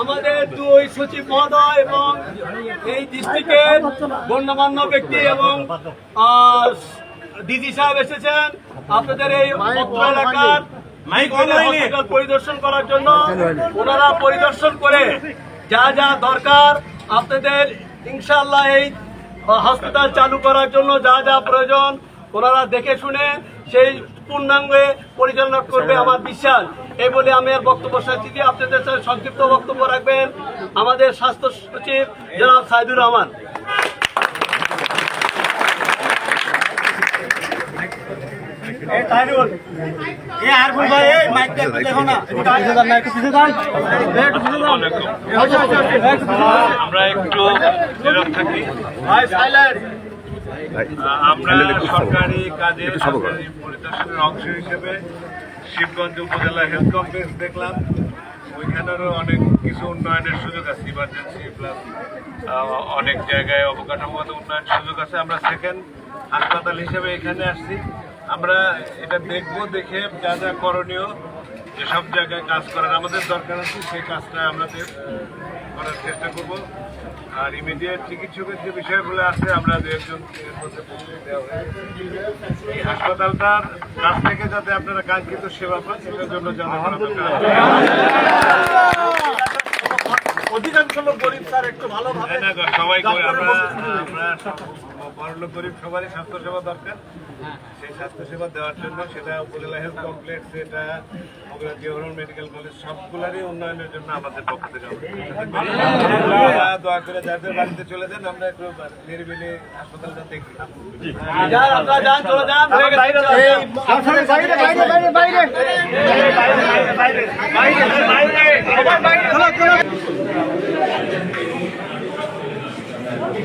আমাদের দুই সচিব মহোদয় এবং এই ডিস্ট্রিক্টের গণ্যমান্য ব্যক্তি এবং ডিজি সাহেব এসেছেন আপনাদের এই এলাকার হসপিটাল পরিদর্শন করার জন্য। ওনারা পরিদর্শন করে যা যা দরকার আপনাদের ইনশাল্লাহ এই হসপিটাল চালু করার জন্য যা যা প্রয়োজন ওনারা দেখে শুনে সেই পূর্ণাঙ্গে পরিচালনা করবে আমার বিশ্বাস এই বলে আমি আর বক্তব্য দিচ্ছি আপনাদের সাথে সংক্ষিপ্ত বক্তব্য রাখবেন আমাদের স্বাস্থ্য সচিব জনাব সাইদুর রহমান। আমরা একটু থাকি। আমরা সরকারি কাজে পরিদর্শনের অংশ হিসেবে শিবগঞ্জ উপজেলা হেলথ কমপ্লেক্স দেখলাম। ওইখানেরও অনেক কিছু উন্নয়নের সুযোগ আছে ইমার্জেন্সি প্লাস অনেক জায়গায় অবকাঠামোগত উন্নয়ন সুযোগ আছে। আমরা সেকেন্ড হাসপাতাল হিসেবে এখানে আসছি। আমরা এটা দেখব, দেখে যা যা করণীয়, যেসব জায়গায় কাজ করার আমাদের দরকার আছে, সেই কাজটা আমাদের করার চেষ্টা করব। আর ইমিডিয়েট চিকিৎসকের যে বিষয়গুলো আছে, আমরা দু একজন। এই হাসপাতালটার কাছ থেকে যাতে আপনারা কাঙ্ক্ষিত সেবা পান, সেটার জন্য অধিকাংশ লোক গরিব স্যার একটু ভালোভাবে সবাই বড়লোক গরিব সবারই স্বাস্থ্যসেবা দরকার। সেই স্বাস্থ্যসেবা দেওয়ার জন্য সেটা উপজেলা হেলথ কমপ্লেক্স সেটা বগুড়া মেডিকেল কলেজ সবগুলারই উন্নয়নের জন্য আমাদের পক্ষ থেকে দয়া করে যাদের বাড়িতে চলে যান আমরা একটু নিরিবিলি হাসপাতালটা দেখি। বাইরে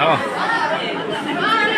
Oh. আপনার